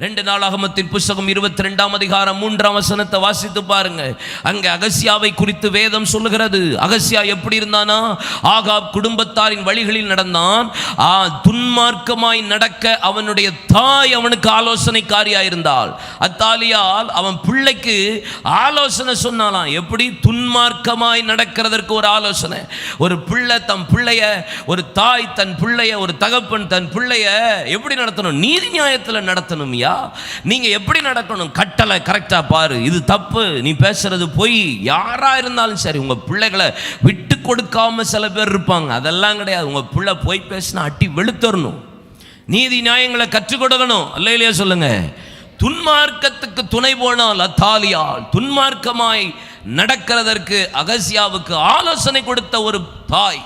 ரெண்டு நாளாகமத்தின் புஸ்தகம் இருபத்தி ரெண்டாம் அதிகாரம் மூன்றாம் வசனத்தை வாசித்து பாருங்க. அங்கே அகசியாவை குறித்து வேதம் சொல்லுகிறது. அகசியா எப்படி இருந்தானா? ஆகாப் குடும்பத்தாரின் வழிகளில் நடந்தான். ஆ துன்மார்க்கமாய் நடக்க அவனுடைய தாய் அவனுக்கு ஆலோசனைக்காரியா இருந்தாள் அத்தாலியால் அவன் பிள்ளைக்கு ஆலோசனை சொன்னாலாம் எப்படி? துன்மார்க்கமாய் நடக்கிறதற்கு ஒரு ஆலோசனை. ஒரு பிள்ளை தன் பிள்ளைய ஒரு தாய் தன் பிள்ளைய ஒரு தகப்பன் தன் பிள்ளைய எப்படி நடத்தணும்? நீதி நியாயத்தில் நடத்தணும் யா நீங்க எப்படி நடக்கணும்? கட்டளை கரெக்டா பாரு. இது தப்பு. நீ பேசுறது போய். யாரா இருந்தாலும் சரி உங்க பிள்ளைகளை விட்டு கொடுக்காம சில பேர் இருப்பாங்க. அதெல்லாம் கிடையாது. உங்க பிள்ளை போய் பேசினா அட்டி வெளுத்தரணும். நீதி நியாயங்களை கற்றுக் கொடுக்கணும். அல்ல இல்லையா சொல்லுங்க? துன்மார்க்கத்துக்கு துணை போனால் அத்தாலியால் துன்மார்க்கமாய் நடக்கிறதற்கு அகசியாவுக்கு ஆலோசனை கொடுத்த ஒரு தாய்.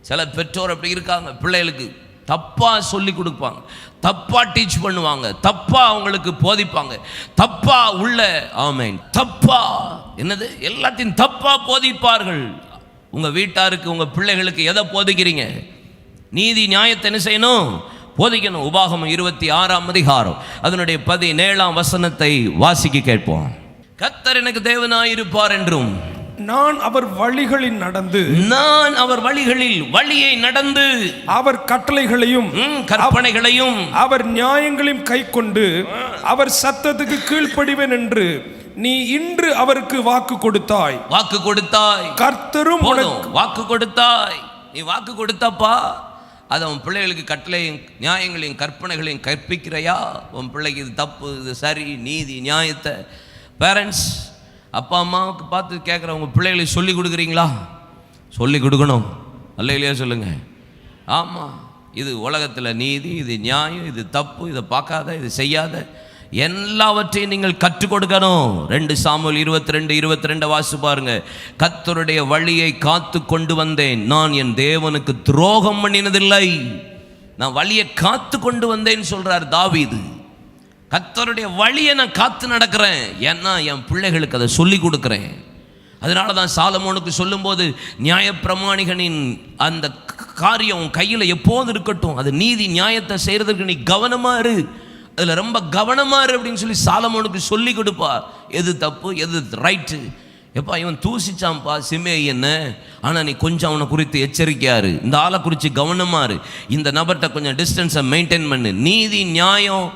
சில பெற்றோர் அப்படி இருக்காங்க. பிள்ளைகளுக்கு தப்பா சொல்லி கொடுப்பாங்க. தப்பாக டீச் பண்ணுவாங்க. தப்பாக அவங்களுக்கு போதிப்பாங்க. தப்பாக உள்ள ஆமேன். தப்பா. என்னது? எல்லாத்தையும் தப்பாக போதிப்பார்கள். உங்கள் வீட்டாருக்கு உங்கள் பிள்ளைகளுக்கு எதை போதிக்கிறீங்க? நீதி நியாயத்தை என்ன செய்யணும்? போதிக்கணும். உபாகமம் இருபத்தி ஆறாம் அதிகாரம். அதனுடைய பதினேழாம் வசனத்தை வாசிக்க கேட்போம். கத்தர் எனக்கு தேவனாயிருப்பார் என்றும் நான் அவர் வழிகளில் நடந்து. நான் அவர் வழிகளில் வழியை நடந்து. அவர் கட்டளைகளையும் கற்பனைகளையும். அவர் நியாயங்களையும் கை கொண்டு அவர் சத்தத்துக்கு கீழ்ப்படிவேன் என்று நீ இன்று அவருக்கு வாக்கு கொடுத்தாய். வாக்கு கொடுத்தாய். கர்த்தரும் வாக்கு கொடுத்தாய். நீ வாக்கு கொடுத்தப்பா. அது அவன் பிள்ளைகளுக்கு கட்டளையும் நியாயங்களையும் கற்பனைகளையும் கற்பிக்கிறையா? உன் பிள்ளைக்கு இது தப்பு இது சரி நீதி நியாயத்தை. பேரண்ட்ஸ் அப்பா அம்மாவுக்கு பார்த்து கேட்குற உங்கள் பிள்ளைகளுக்கு சொல்லி கொடுக்குறீங்களா? சொல்லி கொடுக்கணும். அல்ல இல்லையா சொல்லுங்கள் ஆமாம் இது உலகத்தில் நீதி இது நியாயம் இது தப்பு இதை பார்க்காத இது செய்யாத. எல்லாவற்றையும் நீங்கள் கற்றுக் கொடுக்கணும். ரெண்டு சாமுவேல் இருபத்தி ரெண்டு இருபத்தி ரெண்டு வாசி பாருங்க. கத்தருடைய வழியை காத்து கொண்டு வந்தேன். நான் என் தேவனுக்கு துரோகம் பண்ணினதில்லை. நான் வழியை காத்து கொண்டு வந்தேன்னு சொல்றார் தாவிது. கத்தருடைய வழியை நான் காத்து நடக்கிறேன். ஏன்னா என் பிள்ளைகளுக்கு அதை சொல்லி கொடுக்குறேன். அதனால தான் சாலமோனுக்கு சொல்லும்போது நியாயப்பிரமாணிகனின் அந்த காரியம் உன் கையில் எப்போதும் இருக்கட்டும். அது நீதி நியாயத்தை செய்கிறதுக்கு நீ கவனமாக இரு. அதில் ரொம்ப கவனமா இரு அப்படின்னு சொல்லி சாலமோனுக்கு சொல்லி கொடுப்பா. எது தப்பு எது ரைட்டு எப்பா இவன் தூசிச்சான்ப்பா சிமே என்ன ஆனால் நீ கொஞ்சம் அவனை குறித்து எச்சரிக்கையாரு இந்த ஆளை குறித்து கவனமா இரு. இந்த நபர்கிட்ட கொஞ்சம் டிஸ்டன்ஸை மெயின்டைன் பண்ணு. நீதி நியாயம்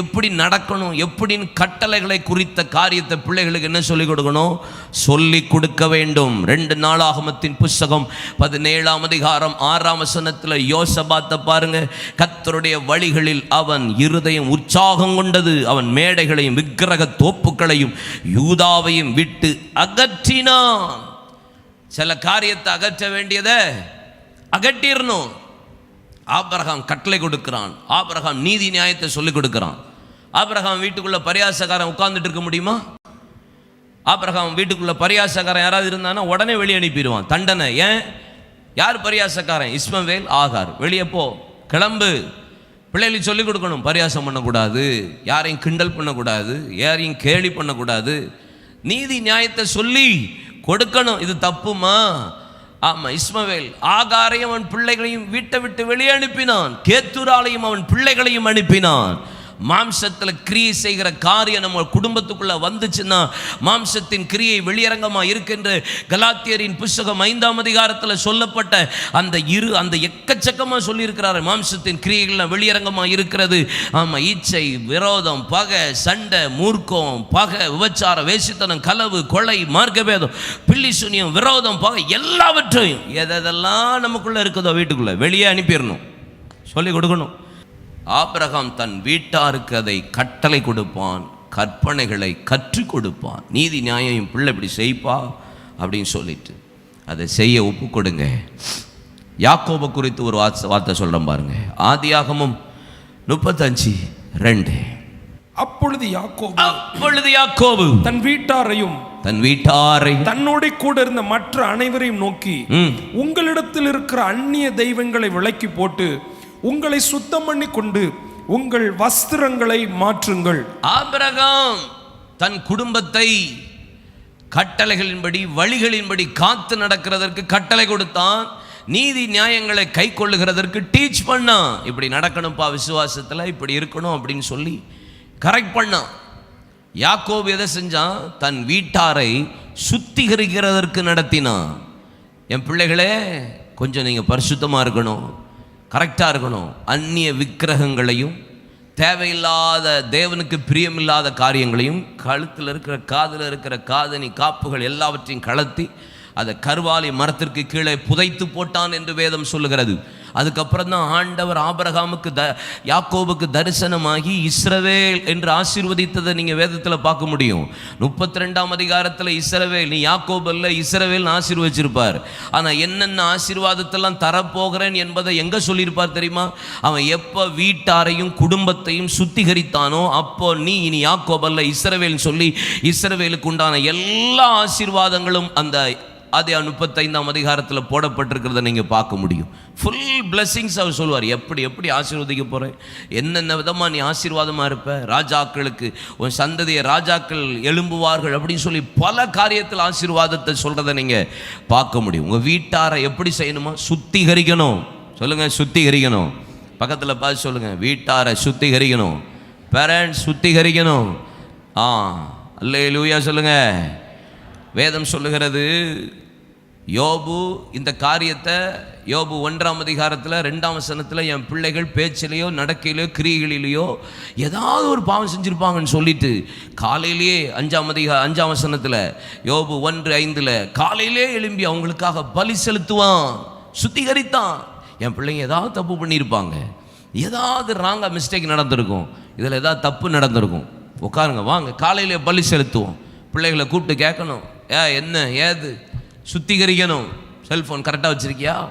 எப்படி நடக்கணும் எப்படின்னு கட்டளைகளை குறித்த காரியத்தை பிள்ளைகளுக்கு என்ன சொல்லிக் கொடுக்கணும்? சொல்லி கொடுக்க வேண்டும். ரெண்டு நாளாகமத்தின் புஸ்தகம் பதினேழாம் அதிகாரம் ஆறாம் வசனத்தில் யோசபாத்தை பாருங்க. கத்தருடைய வழிகளில் அவன் இருதயம் உற்சாகம் கொண்டது. அவன் மேடைகளையும் விக்கிரக தோப்புகளையும் யூதாவையும் விட்டு அகற்றினான். சில காரியத்தை அகற்ற வேண்டியதை அகற்றிடணும். ஆபரகாம் கட்டளை கொடுக்கிறான். ஆபரகாம் நீதி நியாயத்தை சொல்லிக் கொடுக்கிறான். ஆபரகாம் வீட்டுக்குள்ள பரியாசக்காரன் உட்கார்ந்துட்டு இருக்க முடியுமா? ஆபரகாம் வீட்டுக்குள்ள பரியாசக்காரன் யாராவது இருந்தானா உடனே வெளியே அனுப்பிடுவான். தண்டனை. ஏன்? யார் பரியாசக்காரன்? இஸ்மவேல் ஆகார். வெளியே போ. கிளம்பு. பிள்ளைகளுக்கு சொல்லிக் கொடுக்கணும். பரியாசம் பண்ணக்கூடாது. யாரையும் கிண்டல் பண்ணக்கூடாது. யாரையும் கேலி பண்ணக்கூடாது. நீதி நியாயத்தை சொல்லி கொடுக்கணும். இது தப்புமா? ஆமாம் இஸ்மவேல். ஆகாரையும் அவன் பிள்ளைகளையும் வீட்டை விட்டு வெளியே அனுப்பினான். கேத்தூராலையும் அவன் பிள்ளைகளையும் அனுப்பினான். மாம்சத்தில் கிரியை செய்கிற காரியம் நம்ம குடும்பத்துக்குள்ள வந்துச்சுன்னா மாம்சத்தின் கிரியை வெளியரங்கமாக இருக்கின்ற கலாத்தியரின் புஸ்தகம் ஐந்தாம் அதிகாரத்தில் சொல்லப்பட்ட அந்த இரு அந்த எக்கச்சக்கமாக சொல்லியிருக்கிறாரு. மாம்சத்தின் கிரியைகள்லாம் வெளியரங்கமாக இருக்கிறது. ஆமாம் ஈச்சை விரோதம் பகை சண்டை மூர்க்கம் பகை விபச்சாரம் வேசித்தனம் களவு கொலை மார்க்கபேதம் பில்லி சுனியம் விரோதம் பகை எல்லாவற்றையும் எதெல்லாம் நமக்குள்ளே இருக்குதோ வீட்டுக்குள்ளே வெளியே அனுப்பிடணும். சொல்லிக் கொடுக்கணும். ஆபிரகாம் தன் வீட்டாருக்கு அதை கட்டளை கொடுப்பான் கற்பனைகளை கற்றுக் கொடுப்பான். நீதி நியாயம் என் பிள்ளை இப்படி செய்ப்பா அப்படின்னு சொல்லிட்டு. அதை செய்ய ஒப்பு கொடுங்க. யாக்கோபை குறித்து ஒரு வார்த்தை வார்த்தை சொல்கிறேன் பாருங்க. ஆதியாகமும் முப்பத்தஞ்சு ரெண்டு. அப்பொழுது யாக்கோபு அப்பொழுது யாக்கோபு தன் வீட்டாரையும் தன் வீட்டாரை தன்னோட கூட இருந்த மற்ற அனைவரையும் நோக்கி உங்களிடத்தில் இருக்கிற அந்நிய தெய்வங்களை விலக்கி போட்டு உங்களை சுத்தம் பண்ணி கொண்டு உங்கள் வஸ்திரங்களை மாற்றுங்கள். ஆபிரகாம் தன் குடும்பத்தை கட்டளைகளின்படி வழிகளின்படி காத்து நடக்கிறதற்கு கட்டளை கொடுத்தான். நீதி நியாயங்களை கை கொள்ளுகிறதற்கு டீச் பண்ணான். இப்படி நடக்கணும்ப்பா விசுவாசத்தில் இப்படி இருக்கணும் அப்படின்னு சொல்லி கரெக்ட் பண்ணான். யாக்கோபு எதை செஞ்சான்? தன் வீட்டாரை சுத்திகரிக்கிறதற்கு நடத்தினான். என் பிள்ளைகளே கொஞ்சம் நீங்கள் பரிசுத்தமாக இருக்கணும். கரெக்டாக இருக்கணும். அந்நிய விக்கிரகங்களையும் தேவையில்லாத தேவனுக்கு பிரியமில்லாத காரியங்களையும் கழுத்தில் இருக்கிற காதில் இருக்கிற காதணி காப்புகள் எல்லாவற்றையும் கலத்தி அதை கருவாலி மரத்திற்கு கீழே புதைத்து போட்டான் என்று வேதம் சொல்லுகிறது. அதுக்கப்புறம் தான் ஆண்டவர் ஆபரகாமுக்கு த யாக்கோபுக்கு தரிசனமாகி இஸ்ரவேல் என்று ஆசீர்வதித்ததை நீங்கள் வேதத்தில் பார்க்க முடியும். முப்பத்தி ரெண்டாம் அதிகாரத்தில் இஸ்ரவேல் நீ யாக்கோபல்ல இஸ்ரவேல் ஆசீர்வச்சிருப்பார். ஆனால் என்னென்ன ஆசீர்வாதத்தெல்லாம் தரப்போகிறேன் என்பதை எங்கே சொல்லியிருப்பார் தெரியுமா? அவன் எப்போ வீட்டாரையும் குடும்பத்தையும் சுத்திகரித்தானோ அப்போ நீ இனி யாக்கோபல்ல இஸ்ரவேல்னு சொல்லி இஸ்ரவேலுக்கு உண்டான எல்லா ஆசீர்வாதங்களும் அந்த அதே முப்பத்தைந்தாம் அதிகாரத்தில் போடப்பட்டிருக்கிறத நீங்கள் பார்க்க முடியும். ஃபுல் blessings அவர் சொல்லுவார். எப்படி எப்படி ஆசீர்வதிக்க போகிறேன் என்னென்ன விதமாக நீ ஆசீர்வாதமாக இருப்ப? ராஜாக்களுக்கு உன் சந்ததியை ராஜாக்கள் எழும்புவார்கள் அப்படின்னு சொல்லி பல காரியத்தில் ஆசீர்வாதத்தை சொல்கிறத நீங்கள் பார்க்க முடியும். உங்கள் வீட்டாரை எப்படி செய்யணுமா? சுத்திகரிக்கணும். சொல்லுங்கள் சுத்திகரிக்கணும். பக்கத்தில் பார்த்து சொல்லுங்கள் வீட்டாரை சுத்திகரிக்கணும். பேரண்ட்ஸ் சுத்திகரிக்கணும். ஆ அல்லே லூயா சொல்லுங்கள் வேதம் சொல்லுகிறது யோபு இந்த காரியத்தை யோபு ஒன்றாம் அதிகாரத்தில் ரெண்டாம் வசனத்தில் என் பிள்ளைகள் பேச்சிலேயோ நடக்கையிலையோ கிரிகளிலேயோ ஏதாவது ஒரு பாவம் செஞ்சுருப்பாங்கன்னு சொல்லிட்டு காலையிலேயே அஞ்சாம் அதிகா அஞ்சாம் வசனத்தில் யோபு ஒன்று ஐந்தில் காலையிலே எழும்பி அவங்களுக்காக பலி செலுத்துவான் சுத்திகரித்தான். என் பிள்ளைங்க ஏதாவது தப்பு பண்ணியிருப்பாங்க. ஏதாவது ராங்காக மிஸ்டேக் நடந்திருக்கும். இதில் ஏதாவது தப்பு நடந்திருக்கும். உட்காருங்க வாங்க காலையிலே பலி செலுத்துவோம். பிள்ளைகளை கூப்பிட்டு கேட்கணும். ஏ என்ன ஏது? சுத்திகரிக்கணும். செல்ஃபோன் கரெக்டாக வச்சுருக்கியா?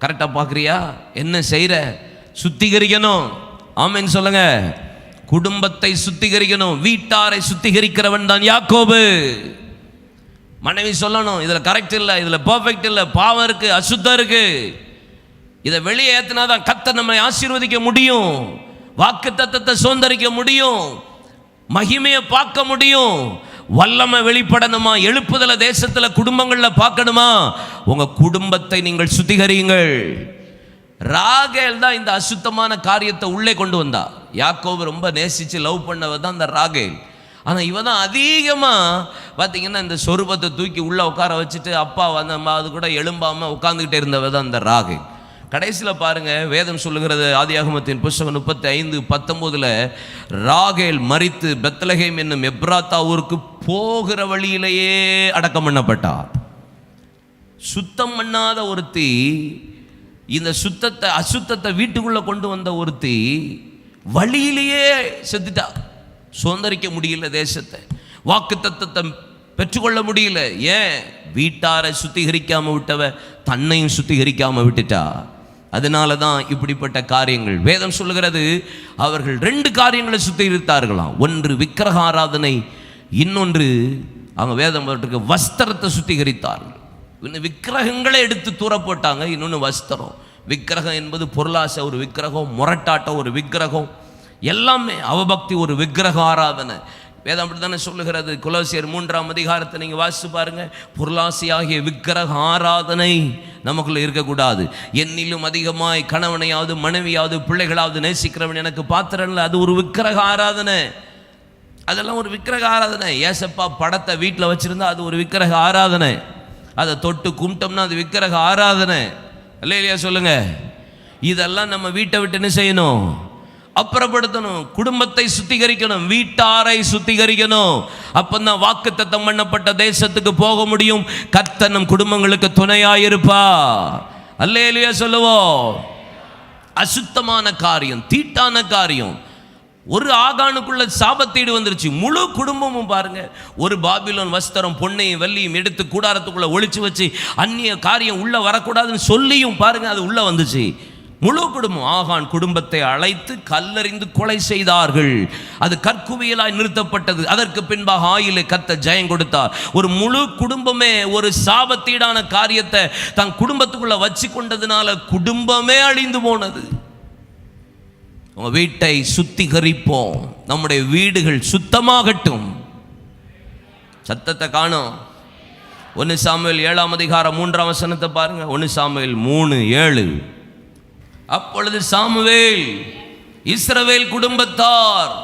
கரெக்டாக பார்க்குறியா? என்ன செய்கிற சுத்திகரிக்கணும். ஆமென்னு சொல்லுங்க. குடும்பத்தை சுத்திகரிக்கணும். வீட்டாரை சுத்திகரிக்கிறவன் தான் யாக்கோபு. மனைவி சொல்லணும். இதில் கரெக்ட் இல்லை இதில் பர்ஃபெக்ட் இல்லை. பாவம் இருக்குது அசுத்தம் இருக்குது இதை வெளியே ஏற்றினா தான் கத்தை நம்மை ஆசீர்வதிக்க முடியும். வாக்கு தத்தத்தை சுதந்திரிக்க முடியும். மகிமையை பார்க்க முடியும். வல்லமை வெளிப்படணுமா? எழுப்புதல தேசத்தில் குடும்பங்களில் பார்க்கணுமா? உங்கள் குடும்பத்தை நீங்கள் சுத்திகரியுங்கள். ராகேல் தான் இந்த அசுத்தமான காரியத்தை உள்ளே கொண்டு வந்தா. யாக்கோபு ரொம்ப நேசித்து லவ் பண்ணவர் தான் இந்த ராகேல். ஆனால் இவன் தான் அதிகமாக பார்த்தீங்கன்னா இந்த சொரூபத்தை தூக்கி உள்ளே உட்கார வச்சுட்டு அப்பா வந்த அது கூட எழும்பாமல் உட்காந்துக்கிட்டே இருந்தவ தான் இந்த ராகேல். கடைசியில் பாருங்க வேதம் சொல்லுகிறது ஆதியாகமத்தின் புஸ்தகம் முப்பத்தி ஐந்து பத்தொம்போதில் ராகேல் மரித்து பெத்தலகேம் என்னும் எப்ராத்தா ஊருக்கு போகிற வழியிலேயே அடக்கம் பண்ணப்பட்டார். சுத்தம் பண்ணாத ஒருத்தி இந்த சுத்தத்தை அசுத்தத்தை வீட்டுக்குள்ளே கொண்டு வந்த ஒருத்தி வழியிலேயே செத்துட்டா. சுதந்திரிக்க முடியல தேசத்தை வாக்கு தத்துவத்தை பெற்றுக்கொள்ள முடியல. ஏன்? வீட்டாரை சுத்திகரிக்காமல் விட்டவ தன்னையும் சுத்திகரிக்காமல் விட்டுட்டா. அதனால தான் இப்படிப்பட்ட காரியங்கள். வேதம் சொல்லுகிறது அவர்கள் ரெண்டு காரியங்களை சுத்திகரித்தார்களாம் ஒன்று விக்கிரக ஆராதனை இன்னொன்று அவங்க வேதம் போட்டிருக்க வஸ்திரத்தை சுத்திகரித்தார்கள். இன்னும் விக்கிரகங்களை எடுத்து தூர போட்டாங்க இன்னொன்று வஸ்திரம். விக்கிரகம் என்பது பொருளாசை ஒரு விக்கிரகம் முரட்டாட்டம் ஒரு விக்கிரகம். எல்லாமே அவபக்தி ஒரு விக்கிரக ஆராதனை வேதம் அப்படி தானே சொல்லுகிறது? குலோசியர் மூன்றாம் அதிகாரத்தை நீங்கள் வாசித்து பொருளாசி ஆகிய விக்கிரக ஆராதனை நமக்குள்ளே இருக்கக்கூடாது. என்னிலும் அதிகமாய் கணவனையாவது மனைவியாவது பிள்ளைகளாவது நேசிக்கிறவன் எனக்கு பாத்திரம் இல்லை. அது ஒரு விக்கிரக ஆராதனை. அதெல்லாம் ஒரு விக்கிரக ஆராதனை. ஏசப்பா படத்தை வீட்டில் வச்சுருந்தா அது ஒரு விக்கிரக ஆராதனை. அதை தொட்டு கும்பிட்டோம்னா அது விக்கிரக ஆராதனை. இல்லை இல்லையா சொல்லுங்கள் இதெல்லாம் நம்ம வீட்டை விட்டு என்ன செய்யணும்? அப்புறப்படுத்தணும். குடும்பத்தை சுத்திகரிக்கணும். வீட்டாரை சுத்திகரிக்கணும். அப்பந்தான் வாக்கு தத்தம் பண்ணப்பட்ட தேசத்துக்கு போக முடியும். கத்தனம் குடும்பங்களுக்கு துணையாயிருப்பா. அல்லே இல்லையா சொல்லுவோம். அசுத்தமான காரியம் தீட்டான காரியம். ஒரு ஆகானுக்குள்ள சாபத்தீடு வந்துருச்சு. முழு குடும்பமும் பாருங்க. ஒரு பாபிலோன் வஸ்திரம் பொன்னையும் வெள்ளியும் எடுத்து கூடாரத்துக்குள்ள ஒழிச்சு வச்சு அந்நிய காரியம் உள்ள வரக்கூடாதுன்னு சொல்லியும் பாருங்க அது உள்ள வந்துச்சு. முழு குடும்பம் ஆகான் குடும்பத்தை அழைத்து கல்லறிந்து கொலை செய்தார்கள். அது கற்குவியலாய் நிறுத்தப்பட்டது. அதற்கு பின்பாக ஆயிலை கத்த ஜெயம் கொடுத்தார். ஒரு முழு குடும்பமே ஒரு சாபத்தீடான காரியத்தை தன் குடும்பத்துக்குள்ள வச்சு கொண்டதுனால குடும்பமே அழிந்து போனது. உங்க வீட்டை சுத்திகரிப்போம். நம்முடைய வீடுகள் சுத்தமாகட்டும். சத்தத்தை காணும். ஒன்று சாமியல் ஏழாம் அதிகாரம் மூன்றாம் வசனத்தை பாருங்க. ஒன்று சாமியல் மூணு ஏழு. அப்பொழுது சாமுவேல் இஸ்ரவேல் குடும்பத்தார்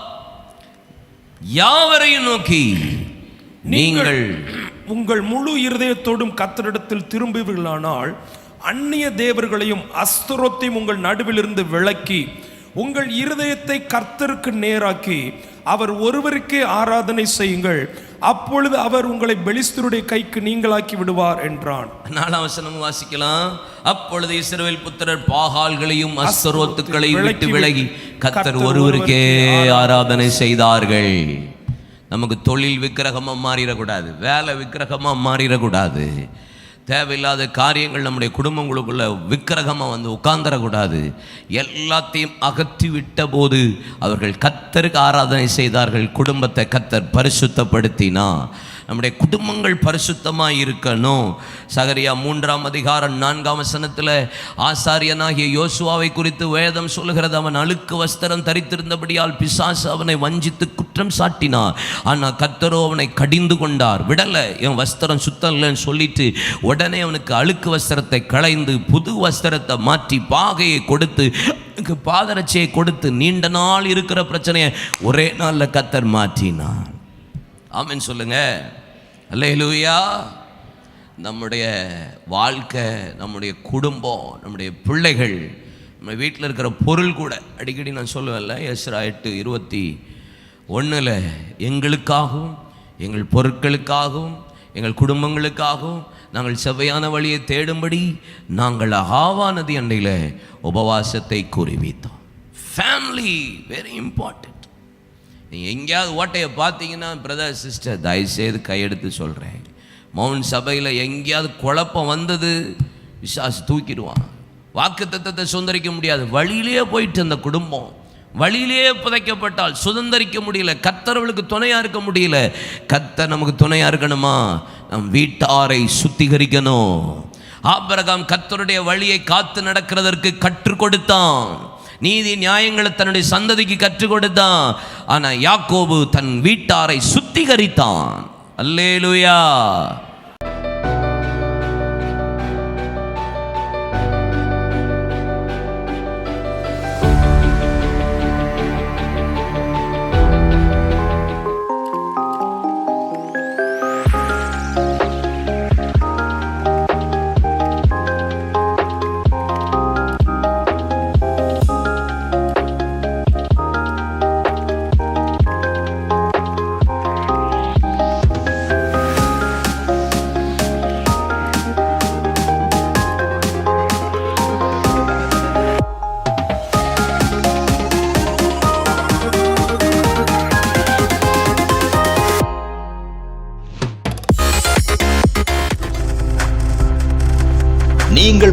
யாவரையும் நோக்கி நீங்கள் உங்கள் முழு இருதயத்தோடும் கத்தரிடத்தில் திரும்புவீர்களானால் அந்நிய தேவர்களையும் அஸ்துரத்தையும் உங்கள் நடுவிலிருந்து விலக்கி உங்கள் இருதயத்தை கர்த்தருக்கு நேராக்கி அவர் ஒருவருக்கே ஆராதனை செய்யுங்கள். அப்பொழுது அவர் உங்களை பெலிஸ்தருடைய கைக்கு நீங்களாக்கி விடுவார் என்றான். நாலாம் வசனம் வாசிக்கலாம். அப்பொழுது இஸ்ரவேல் புத்திரர் பாகால்களையும் அஸ்தரோத்துக்களையும் விட்டு விலகி கத்தர் ஒருவருக்கே ஆராதனை செய்தார்கள். நமக்கு தொழில் விக்கிரகமா மாறிடக்கூடாது வேலை விக்கிரகமா மாறிடக்கூடாது. தேவையில்லாத காரியங்கள் நம்முடைய குடும்பங்களுக்குள்ள விக்கிரகமாக வந்து உட்கார்ந்துடக்கூடாது. எல்லாத்தையும் அகற்றி விட்ட போது அவர்கள் கத்தருக்கு ஆராதனை செய்தார்கள் குடும்பத்தை கத்தர் பரிசுத்தப்படுத்தினா நம்முடைய குடும்பங்கள் பரிசுத்தமாக இருக்கணும். சகரியா மூன்றாம் அதிகாரம் நான்காம் வசனத்தில் ஆசாரியனாகிய யோசுவாவை குறித்து வேதம் சொல்லுகிறது. அவன் அழுக்கு வஸ்திரம் தரித்திருந்தபடியால் பிசாசு அவனை வஞ்சித்து குற்றம் சாட்டினார். ஆனால் கத்தரோ அவனை கடிந்து கொண்டார். விடலை என் வஸ்திரம் சுத்தம் இல்லைன்னு சொல்லிட்டு உடனே அவனுக்கு அழுக்கு வஸ்திரத்தை களைந்து புது வஸ்திரத்தை மாற்றி பாகையை கொடுத்து பாதரட்சியை கொடுத்து நீண்ட நாள் இருக்கிற பிரச்சனையை ஒரே நாளில் கத்தர் மாற்றினார். ஆமென் சொல்லுங்கள் அல்லேலூயா. நம்முடைய வாழ்க்கை நம்முடைய குடும்பம் நம்முடைய பிள்ளைகள் நம்ம வீட்டில் இருக்கிற பொருள் கூட அடிக்கடி நான் சொல்லுவேன்ல எஸ்ரா எட்டு இருபத்தி ஒன்றில் எங்களுக்காகவும் எங்கள் பொருட்களுக்காகவும் எங்கள் குடும்பங்களுக்காகவும் நாங்கள் செவ்வையான வழியை தேடும்படி நாங்கள் ஆவா நதி அண்டையில் உபவாசத்தை குறிவித்தோம் ஃபேமிலி வெரி இம்பார்ட்டன்ட் நீங்கள் எங்கேயாவது ஓட்டையை பார்த்தீங்கன்னா பிரதர் சிஸ்டர் தயவுசெய்து கையெடுத்து சொல்கிறேன் மௌன் சபையில் எங்கேயாவது குழப்பம் வந்தது விசாஸ் தூக்கிடுவான். வாக்கு தத்தத்தை சுதந்திரிக்க முடியாது. வழியிலேயே போயிட்டு அந்த குடும்பம் வழியிலேயே புதைக்கப்பட்டால் சுதந்திரிக்க முடியல. கத்தரவளுக்கு துணையாக இருக்க முடியல. கத்தர் நமக்கு துணையாக இருக்கணுமா? நம் வீட்டாரை சுத்திகரிக்கணும். ஆபரகாம் கத்தருடைய வழியை காத்து நடக்கிறதற்கு கற்றுக் கொடுத்தான். நீதி நியாயங்களை தன்னுடைய சந்ததிக்கு கற்றுக் கொடுத்தான். ஆனா யாக்கோபு தன் வீட்டாரை சுத்திகரித்தான். அல்லேலுயா.